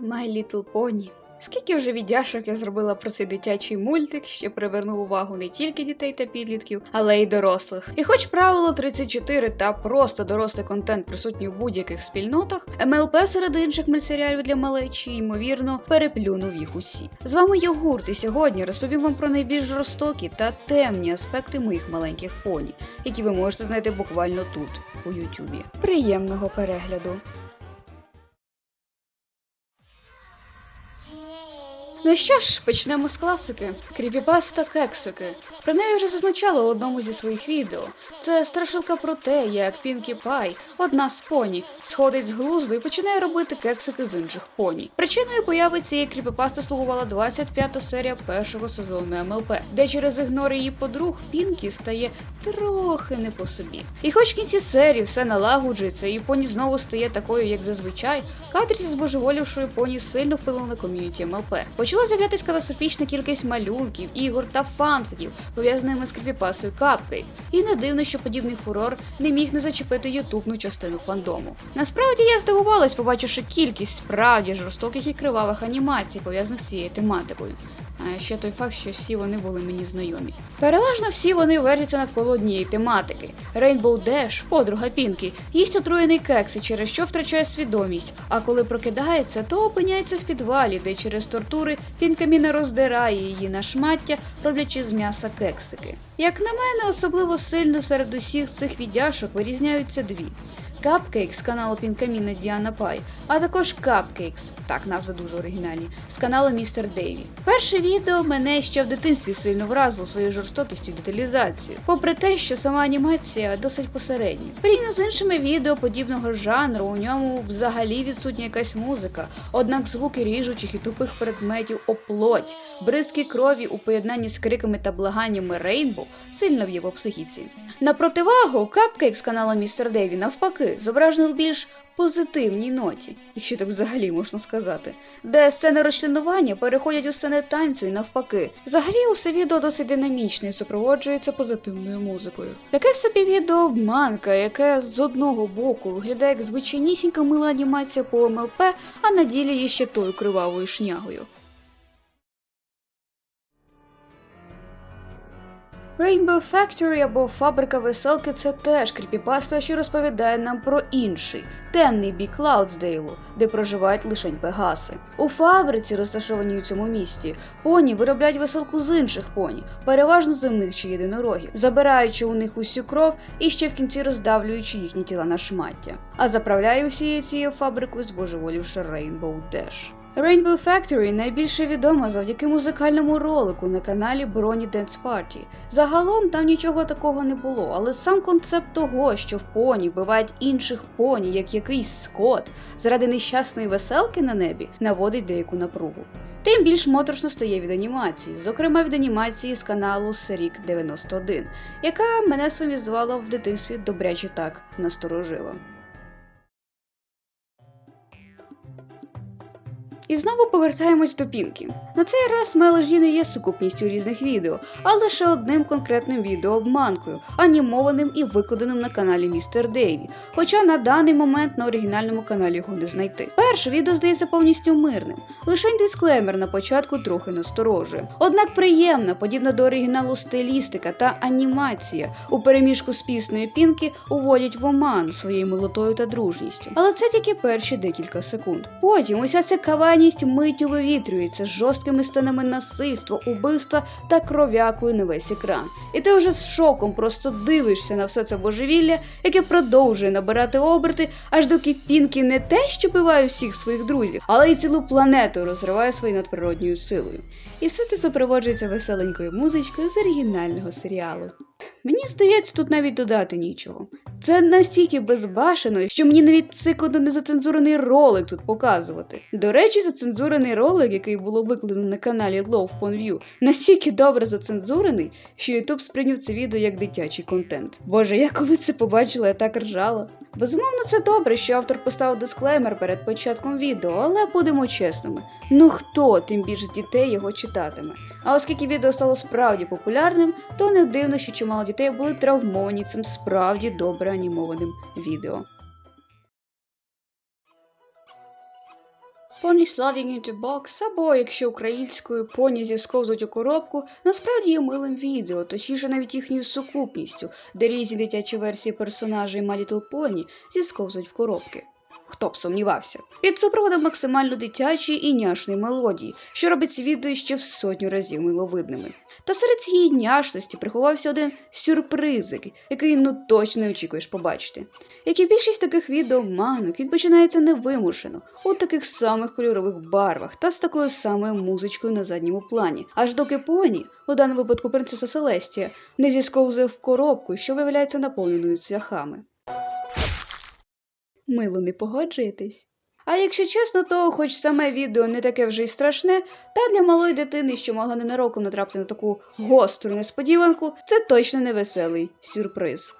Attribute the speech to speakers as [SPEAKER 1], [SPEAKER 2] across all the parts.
[SPEAKER 1] My Little Pony. Скільки вже віддяшок я зробила про цей дитячий мультик, що привернув увагу не тільки дітей та підлітків, але й дорослих. І хоч правило 34 та просто дорослий контент присутній у будь-яких спільнотах, МЛП серед інших мультсеріалів для малечі, ймовірно, переплюнув їх усі. З вами Йогурт, і сьогодні розповім вам про найбільш жорстокі та темні аспекти моїх маленьких поні, які ви можете знайти буквально тут, у Ютубі. Приємного перегляду! Ну що ж, почнемо з класики. Кріпіпаста кексики. Про неї вже зазначала у одному зі своїх відео. Це страшилка про те, як Пінкі Пай, одна з поні, сходить з глузду і починає робити кексики з інших поні. Причиною появи цієї кріпіпасти слугувала 25-та серія першого сезону МЛП, де через ігнор її подруг Пінкі стає трохи не по собі. І хоч в кінці серії все налагоджується, і поні знову стає такою, як зазвичай, кадрі зі збожеволівшою поні сильно вплинули на ком'юніті МЛП. Почала з'являтися катастрофічна кількість малюнків, ігор та фанфіків, пов'язаними з кріпіпасою Cupcake. І не дивно, що подібний фурор не міг не зачепити ютубну частину фандому. Насправді я здивувалась, побачивши кількість справді жорстоких і кривавих анімацій, пов'язаних з цією тематикою. Ще той факт, що всі вони були мені знайомі. Переважно всі вони вертяться навколо однієї тематики. Рейнбоу Деш, подруга Пінкі, їсть отруєний кекс і через що втрачає свідомість. А коли прокидається, то опиняється в підвалі, де через тортури Пінкаміна роздирає її на шмаття, роблячи з м'яса кексики. Як на мене, особливо сильно серед усіх цих віддяшок вирізняються дві. Cupcakes з каналу Пінкаміна Діана Пай, а також Cupcakes, так назви дуже оригінальні, з каналу Містер Дейві. Перше відео мене ще в дитинстві сильно вразило своєю жорстокістю і деталізацією, попри те, що сама анімація досить посередня. Порівняно з іншими відео подібного жанру, у ньому взагалі відсутня якась музика, однак звуки ріжучих і тупих предметів оплоть, бризки крові у поєднанні з криками та благаннями Рейнбоу сильно в психіці. На противагу, Cupcake з каналу Містер Дейві навпаки зображено в більш позитивній ноті, якщо так взагалі можна сказати, де сцени розчленування переходять у сцени танцю і навпаки. Взагалі усе відео досить динамічне і супроводжується позитивною музикою. Таке собі відео обманка, яке з одного боку виглядає як звичайнісінька мила анімація по МЛП, а на ділі є ще тою кривавою шнягою. Rainbow Factory або фабрика веселки це теж кріпіпаста, що розповідає нам про інший темний бік Клаудсдейлу, де проживають лишень пегаси. У фабриці, розташованій у цьому місті, поні виробляють веселку з інших поні, переважно земних чи єдинорогів, забираючи у них усю кров і ще в кінці роздавлюючи їхні тіла на шмаття. А заправляє усією цією фабрикою збожеволівши Rainbow Dash. Rainbow Factory найбільше відома завдяки музикальному ролику на каналі Броні Dance Party. Загалом там нічого такого не було, але сам концепт того, що в поні вбивають інших поні, як якийсь скот, заради нещасної веселки на небі, наводить деяку напругу. Тим більш моторошно стає від анімації, зокрема від анімації з каналу Серік 91, яка мене своїм звала в дитинстві добряче так насторожила. І знову повертаємось до Пінкі. На цей раз Мележі не є сукупністю різних відео, а лише одним конкретним відео обманкою, анімованим і викладеним на каналі Містер Дейві. Хоча на даний момент на оригінальному каналі його не знайти. Перше відео здається повністю мирним. Лише дисклеймер на початку трохи насторожує. Однак приємна, подібна до оригіналу стилістика та анімація у переміжку з піснею Пінкі уводять в оман своєю милотою та дружністю. Але це тільки перші декілька секунд. Потім уся ця кавайність миттю вивітрюється з жорсткими сценами насильства, убивства та кров'якою на весь екран. І ти вже з шоком просто дивишся на все це божевілля, яке продовжує набирати оберти, аж доки Пінкі не те, що биває всіх своїх друзів, але й цілу планету розриває своєю надприродньою силою. І все це супроводжується веселенькою музичкою з оригінального серіалу. Мені здається, тут навіть додати нічого. Це настільки безбашено, що мені навіть цикодно незацензурений ролик тут показувати. До речі, зацензурений ролик, який було викладено на каналі Love Porn настільки добре зацензурений, що YouTube сприйняв це відео як дитячий контент. Боже, я коли це побачила, я так ржала. Безумовно, це добре, що автор поставив дисклеймер перед початком відео, але будемо чесними. Ну хто тим більш з дітей його читатиме? А оскільки відео стало справді популярним, то не дивно, що чимало дітей були травмовані цим справді добре анімованим відео. Pony sliding into або якщо українською поні зісковзуть у коробку, насправді є милим відео, точніше навіть їхньою сукупністю, де різні дитячі версії персонажей My Little зісковзуть в коробки. Хто б сумнівався. Під супроводом максимально дитячої і няшної мелодії, що робить відео ще в сотню разів миловидними. Та серед цієї няшності приховався один сюрпризик, який ну точно не очікуєш побачити. Як і більшість таких відеоманок, він починається невимушено, у таких самих кольорових барвах та з такою самою музичкою на задньому плані, аж доки поні, у даному випадку принцеса Селестія, не зісковзує в коробку, що виявляється наповненою цвяхами. Мило не погоджуєтесь? А якщо чесно, то хоч саме відео не таке вже й страшне, та для малої дитини, що могла ненароком натрапити на таку гостру несподіванку, це точно не веселий сюрприз.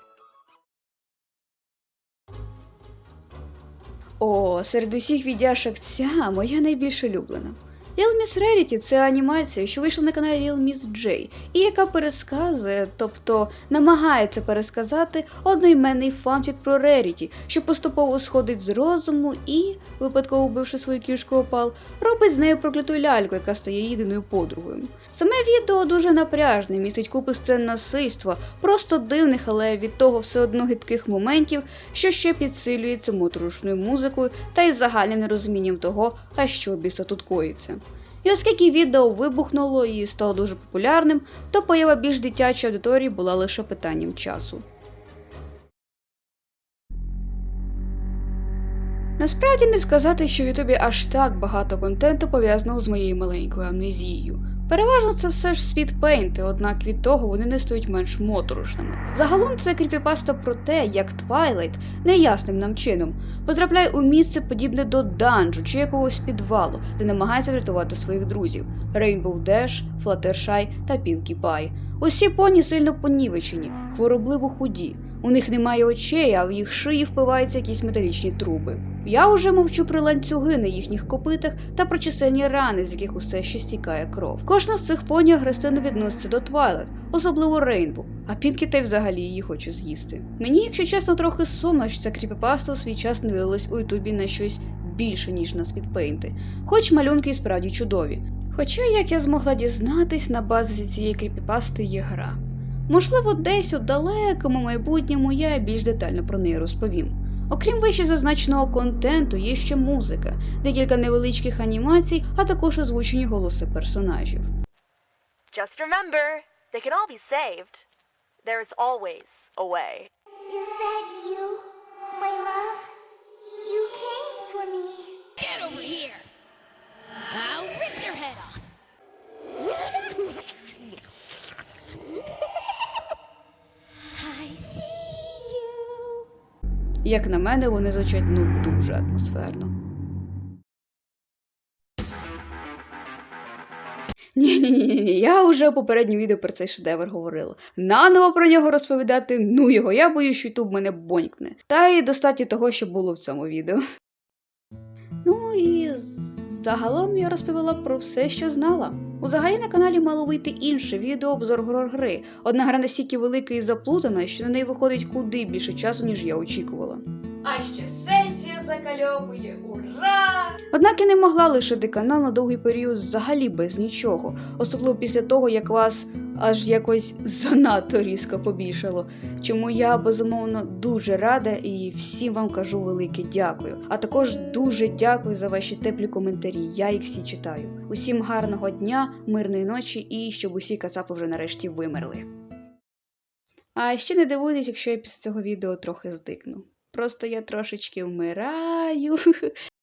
[SPEAKER 1] О, серед усіх віддяшок ця моя найбільш улюблена. Little Miss Rarity – це анімація, що вийшла на каналі Little Miss J, і яка пересказує, тобто намагається пересказати одноіменний фанфік про Реріті, що поступово сходить з розуму і, випадково вбивши свою кішку опал, робить з нею прокляту ляльку, яка стає єдиною подругою. Саме відео дуже напряжне, містить купи сцен насильства, просто дивних, але від того все одно гидких моментів, що ще підсилюється моторошною музикою та із загальним нерозумінням того, а що біса тут коїться. І оскільки відео вибухнуло і стало дуже популярним, то поява більш дитячої аудиторії була лише питанням часу. Насправді не сказати, що в Ютубі аж так багато контенту пов'язаного з моєю маленькою амнезією. Переважно це все ж світпейнти, однак від того вони не стають менш моторошними. Загалом це кріпіпаста про те, як Твайлайт неясним нам чином потрапляє у місце подібне до данжу чи якогось підвалу, де намагається врятувати своїх друзів Rainbow Dash, Fluttershy та Pinkie Pie. Усі поні сильно понівечені, хворобливо худі. У них немає очей, а в їх шиї впиваються якісь металічні труби. Я уже мовчу про ланцюги на їхніх копитах та про чисельні рани, з яких усе ще стікає кров. Кожна з цих поні агресивно відноситься до Твайлет, особливо Рейнбу, а Пінкі та й взагалі її хоче з'їсти. Мені, якщо чесно, трохи сумно, що ця кріпіпаста у свій час не вилилась у Ютубі на щось більше, ніж на спідпейнти, хоч малюнки і справді чудові. Хоча, як я змогла дізнатись, на базі цієї кріпіпасти є гра. Можливо, десь у далекому майбутньому я більш детально про неї розповім. Окрім вище зазначеного контенту, є ще музика, декілька невеличких анімацій, а також озвучені голоси персонажів.
[SPEAKER 2] Just remember, they can all be saved. There's always a way.
[SPEAKER 3] Is that you, my love? You came for me.
[SPEAKER 4] Get over here! I'll rip your head off!
[SPEAKER 1] Як на мене, вони звучать ну дуже атмосферно. Ні, ні, ні, ні, я вже у попередньому відео про цей шедевр говорила. Наново про нього розповідати, ну його, я боюсь, що Ютуб мене бонькне. Та й достатньо того, що було в цьому відео. Загалом я розповіла про все, що знала. Узагалі на каналі мало вийти інше відео обзор горор гри. Одна гра настільки велика і заплутана, що на неї виходить куди більше часу, ніж я очікувала. А ще сесія закальовує, ура! Однак я не могла лишити канал на довгий період взагалі без нічого, особливо після того, як вас аж якось занадто різко побільшало. Чому я безумовно дуже рада і всім вам кажу велике дякую. А також дуже дякую за ваші теплі коментарі. Я їх всі читаю. Усім гарного дня, мирної ночі і щоб усі кацапи вже нарешті вимерли. А ще не дивуйтесь, якщо я після цього відео трохи здикну. Просто я трошечки вмираю.